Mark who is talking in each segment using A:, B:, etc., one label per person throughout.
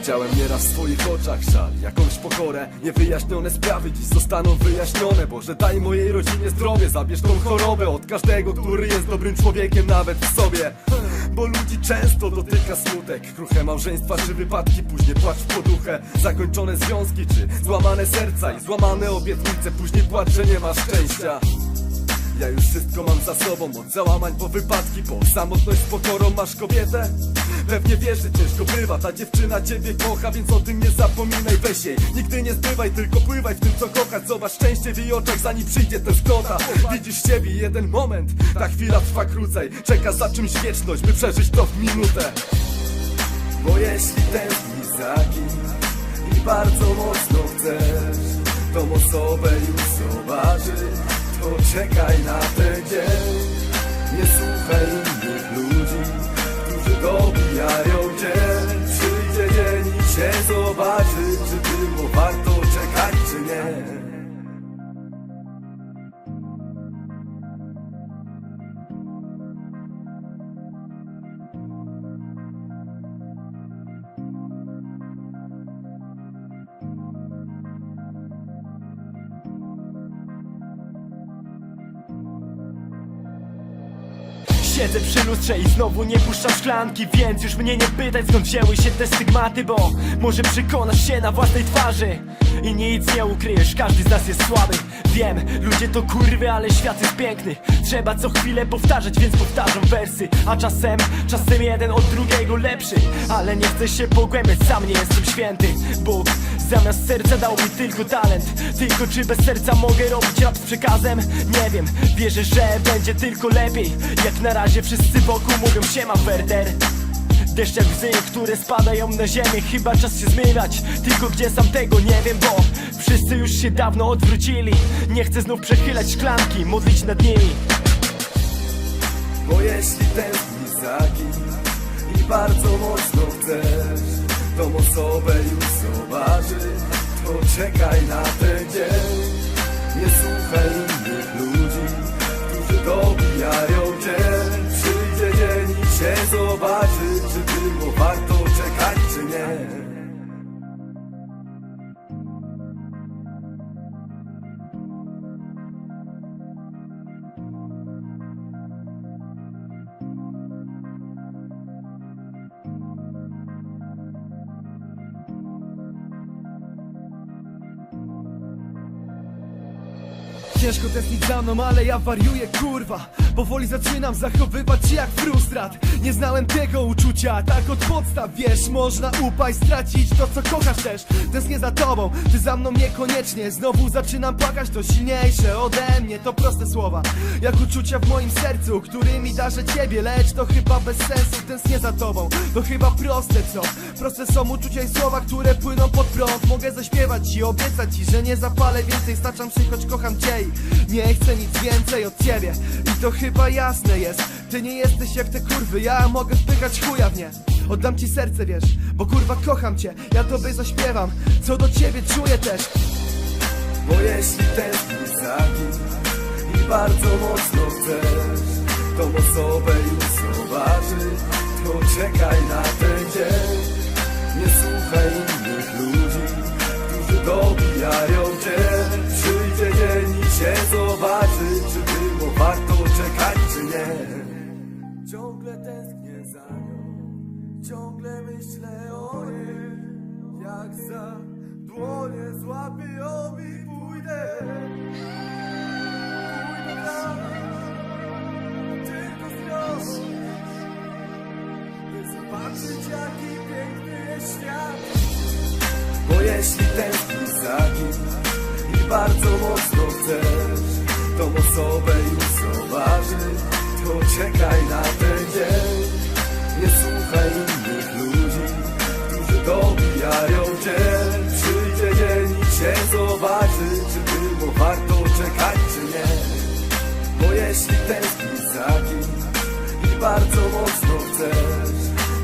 A: Widziałem nieraz w swoich oczach żal, jakąś pokorę Niewyjaśnione sprawy dziś zostaną wyjaśnione Boże daj mojej rodzinie zdrowie, zabierz tą chorobę Od każdego, który jest dobrym człowiekiem nawet w sobie. Bo ludzi często dotyka smutek Kruche małżeństwa czy wypadki, później płacz w poduchę. Zakończone związki czy złamane serca i złamane obietnice Później płacz, że nie ma szczęścia ja już wszystko mam za sobą, od załamań po wypadki Po samotność z pokorą masz kobietę? Pewnie wiesz, że ciężko bywa, ta dziewczyna ciebie kocha Więc o tym nie zapominaj, weź jej. Nigdy nie zbywaj, tylko pływaj w tym co kochać Zobacz szczęście w jej oczach, zanim przyjdzie tęsknota Widzisz siebie jeden moment, ta chwila trwa krócej. Czeka za czymś wieczność, by przeżyć to w minutę. Bo jeśli tęsknisz za kim i bardzo mocno chcesz Tą osobę już zobaczyć To czekaj na ten dzień. Nie słuchaj
B: Siedzę przy lustrze i znowu nie puszczam szklanki Więc już mnie nie pytaj skąd wzięły się te stygmaty Bo może przekonasz się na własnej twarzy I nic nie ukryjesz, każdy z nas jest słaby. Wiem, ludzie to kurwy, ale świat jest piękny. Trzeba co chwilę powtarzać, więc powtarzam wersy. A czasem, czasem jeden od drugiego lepszy Ale nie chcę się pogłębiać, sam nie jestem święty. Bóg zamiast serca dał mi tylko talent. Tylko czy bez serca mogę robić rap z przekazem? Nie wiem, wierzę, że będzie tylko lepiej. Jak na razie wszyscy wokół mówią siema Werder. Deszcz jak łzy, które spadają na ziemię. Chyba czas się zmywać, tylko gdzie sam tego nie wiem Bo wszyscy już się dawno odwrócili. Nie chcę znów przechylać szklanki, modlić nad nimi.
A: Bo jeśli tęsknisz za i bardzo mocno chcesz Tą osobę już zobaczyć To czekaj na ten dzień. Nie słuchaj
C: Ciężko tęsknić za mną, ale ja wariuję, kurwa. Powoli zaczynam zachowywać się jak frustrat. Nie znałem tego uczucia, tak od podstaw, wiesz. Można upaść, stracić to, co kochasz też. Tęsknię za tobą, ty za mną niekoniecznie. Znowu zaczynam płakać, to silniejsze ode mnie. To proste słowa, jak uczucia w moim sercu Którymi darzę ciebie, lecz to chyba bez sensu Tęsknię za tobą, to chyba proste, co? Proste są uczucia i słowa, które płyną pod prąd. Mogę zaśpiewać ci, obiecać ci, że nie zapalę więcej. Staczam się, choć kocham cię i nie chcę nic więcej od ciebie. I to chyba jasne jest. Ty nie jesteś jak te kurwy, ja mogę wpychać chuja w nie. Oddam ci serce, wiesz, bo kurwa kocham cię. Ja tobie zaśpiewam, co do ciebie czuję też.
A: Bo jeśli tęsknisz za kim i bardzo mocno chcesz Tą osobę już zobaczyć To czekaj na ten dzień. Nie słuchaj myślę o Jak za dłonie złapię ją i pójdę Pójdę Tylko z By zobaczyć jaki piękny świat. Bo jeśli tęsknisz za kim I bardzo mocno chcesz Tą osobę już zobaczyć To czekaj na ten jeśli tęsknisz za kim I bardzo mocno chcesz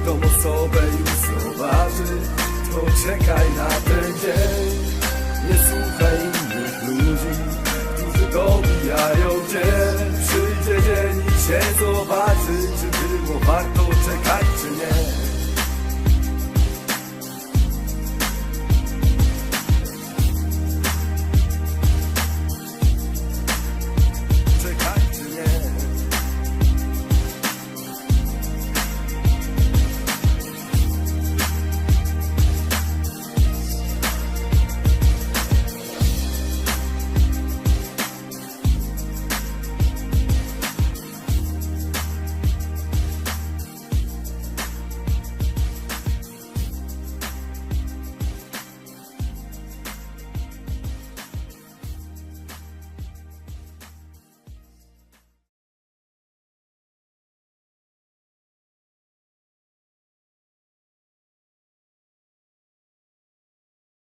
A: Tą osobę już zobaczyć. To czekaj na dzień